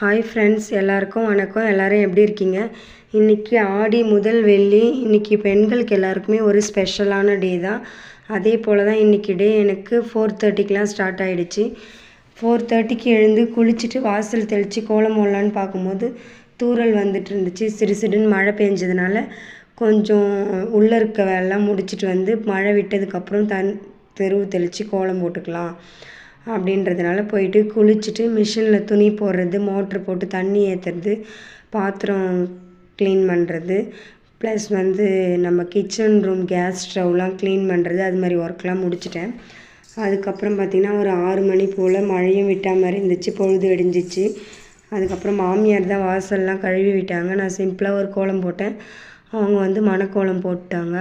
Hi friends எல்லாருக்கும் வணக்கம். எல்லோரும் எப்படி இருக்கீங்க? இன்றைக்கி ஆடி முதல் வெள்ளி இன்றைக்கி பெண்களுக்கு எல்லாருக்குமே ஒரு ஸ்பெஷலான டே தான். அதே போல் தான் இன்றைக்கி டே எனக்கு ஃபோர் தேர்ட்டிக்கெலாம் ஸ்டார்ட் ஆகிடுச்சு ஃபோர் தேர்ட்டிக்கு எழுந்து குளிச்சுட்டு வாசல் தெளித்து கோலம் போடலான்னு பார்க்கும்போது தூறல் வந்துட்டு இருந்துச்சு. சிறு சிறுன்னு மழை பெஞ்சதுனால கொஞ்சம் உள்ளே இருக்க வேலைலாம் முடிச்சுட்டு வந்து மழை விட்டதுக்கப்புறம் தன் தெருவு தெளித்து கோலம் போட்டுக்கலாம். அப்படின்றதுனால போயிட்டு குளிச்சுட்டு மிஷினில் துணி போடுறது மோட்ரு போட்டு தண்ணி ஏற்றுறது பாத்திரம் க்ளீன் பண்ணுறது ப்ளஸ் வந்து நம்ம கிச்சன் ரூம் கேஸ் ஸ்டவ்லாம் க்ளீன் பண்ணுறது அது மாதிரி ஒர்க்லாம் முடிச்சிட்டேன். அதுக்கப்புறம் பார்த்திங்கன்னா ஒரு ஆறு மணி போல் மழையும் விட்டா மாதிரி இருந்துச்சு பொழுது வெடிஞ்சிச்சு. அதுக்கப்புறம் மாமியார் தான் வாசல்லாம் கழுவி விட்டாங்க. நான் சிம்பிளாக ஒரு கோலம் போட்டேன். அவங்க வந்து மணக்கோலம் போட்டாங்க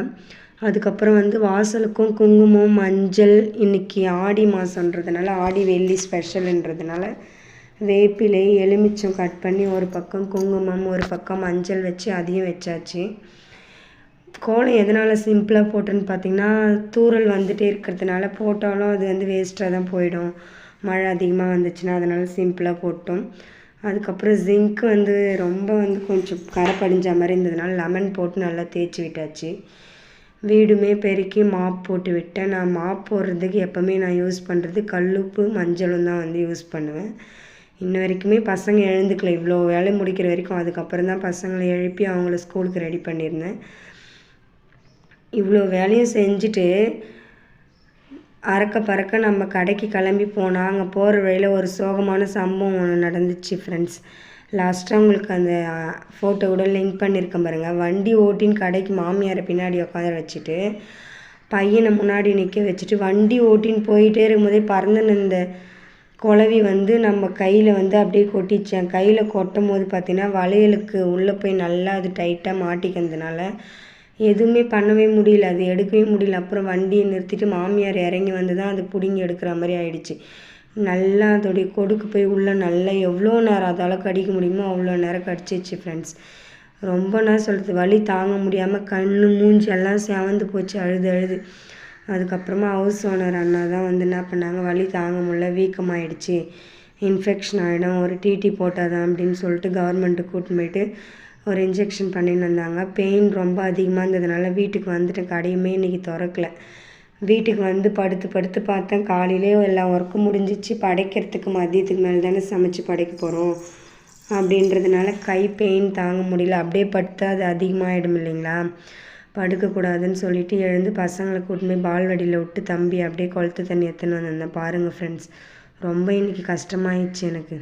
அதுக்கப்புறம் வந்து வாசலுக்கும் குங்குமம் மஞ்சள் இன்றைக்கி ஆடி மாதன்றதுனால ஆடி வெள்ளி ஸ்பெஷலுன்றதுனால வேப்பிலை எலுமிச்சம் கட் பண்ணி ஒரு பக்கம் குங்குமம் ஒரு பக்கம் மஞ்சள் வச்சு அதையும் வச்சாச்சு. கோலம் எதனால் சிம்பிளாக போட்டேன்னு பார்த்திங்கன்னா தூறல் வந்துகிட்டே இருக்கிறதுனால போட்டாலும் அது வந்து வேஸ்ட்டாக தான் போயிடும். மழை அதிகமாக வந்துச்சுன்னா அதனால் சிம்பிளாக போட்டோம். அதுக்கப்புறம் ஜிங்க் வந்து ரொம்ப வந்து கொஞ்சம் கரை படிஞ்ச மாதிரி இருந்ததுனால லெமன் போட்டு நல்லா தேய்ச்சி விட்டாச்சு. வீடுமே பெருக்கி மாப் போட்டு விட்டேன். நான் மாப் போடுறதுக்கு எப்போவுமே நான் யூஸ் பண்ணுறது கல்லுப்பு மஞ்சளும் தான் வந்து யூஸ் பண்ணுவேன். இன்ன வரைக்குமே பசங்க எழுந்துக்கல. இவ்வளோ வேலை முடிக்கிற வரைக்கும் அதுக்கப்புறம் தான் பசங்களை எழுப்பி அவங்கள ஸ்கூலுக்கு ரெடி பண்ணியிருந்தேன். இவ்வளோ வேலையும் செஞ்சுட்டு அறக்க பறக்க நம்ம கடைக்கு கிளம்பி போனால் அங்கே போகிற வழியில் ஒரு சோகமான சம்பவம் ஒன்று நடந்துச்சு ஃப்ரெண்ட்ஸ் லாஸ்ட்டாக உங்களுக்கு அந்த ஃபோட்டோ கூட லிங்க் பண்ணியிருக்கேன் பாருங்கள் வண்டி ஓட்டின்னு கடைக்கு மாமியாரை பின்னாடி உட்கார வச்சுட்டு பையனை முன்னாடி நிற்க வச்சுட்டு வண்டி ஓட்டின்னு போயிட்டே இருக்கும்போதே பறந்து நின்ற குழவி வந்து நம்ம கையில் வந்து அப்படியே கொட்டிச்சேன் கையில் கொட்டும் போது பார்த்தீங்கன்னா வளையலுக்கு உள்ளே போய் நல்லா அது டைட்டாக மாட்டிக்கிறதுனால எதுவுமே பண்ணவே முடியல. அது எடுக்கவே முடியல. அப்புறம் வண்டியை நிறுத்திட்டு மாமியார் இறங்கி வந்து தான் அது பிடுங்கி எடுக்கிற மாதிரி ஆயிடுச்சு. நல்லா அதோடைய கொடுக்கு போய் உள்ளே நல்லா எவ்வளோ நேரம் அதால் கடிக்க முடியுமோ அவ்வளோ நேரம் கடிச்சிச்சு ஃப்ரெண்ட்ஸ் ரொம்ப நான் சொல்கிறது வலி தாங்க முடியாமல் கண் மூஞ்சி எல்லாம் செவந்து போச்சு அழுது அழுது. அதுக்கப்புறமா ஹவுஸ் ஓனர் அண்ணா தான் வந்து என்ன பண்ணாங்க வலி தாங்க முடியல வீக்கமாகிடுச்சு இன்ஃபெக்ஷன் ஆகிடும் ஒரு டிடி போட்டால் தான் அப்படின்னு சொல்லிட்டு கவர்மெண்ட்டு கூட்டின்னு போயிட்டு ஒரு இன்ஜெக்ஷன் பண்ணின்னு வந்தாங்க. பெயின் ரொம்ப அதிகமாக இருந்ததுனால வீட்டுக்கு வந்துட்டு கடையுமே இன்றைக்கி திறக்கல. வீட்டுக்கு வந்து படுத்து படுத்து பார்த்தேன். காலையிலே எல்லா ஒர்க்கும் முடிஞ்சிச்சு. படைக்கிறதுக்கு மதியத்துக்கு மேலே தானே சமைச்சு படைக்க போகிறோம் அப்படின்றதுனால கை பெயின் தாங்க முடியல. அப்படியே படுத்தா அது அதிகமாகிடும் இல்லைங்களா? படுக்கக்கூடாதுன்னு சொல்லிட்டு எழுந்து பசங்களை கூட்டின்னு போய் பால்வடியில் விட்டு தம்பி அப்படியே குளத்து தண்ணி எடுத்துன்னு வந்திருந்தேன். பாருங்கள் ஃப்ரெண்ட்ஸ் ரொம்ப இன்றைக்கி கஷ்டமாயிடுச்சு எனக்கு.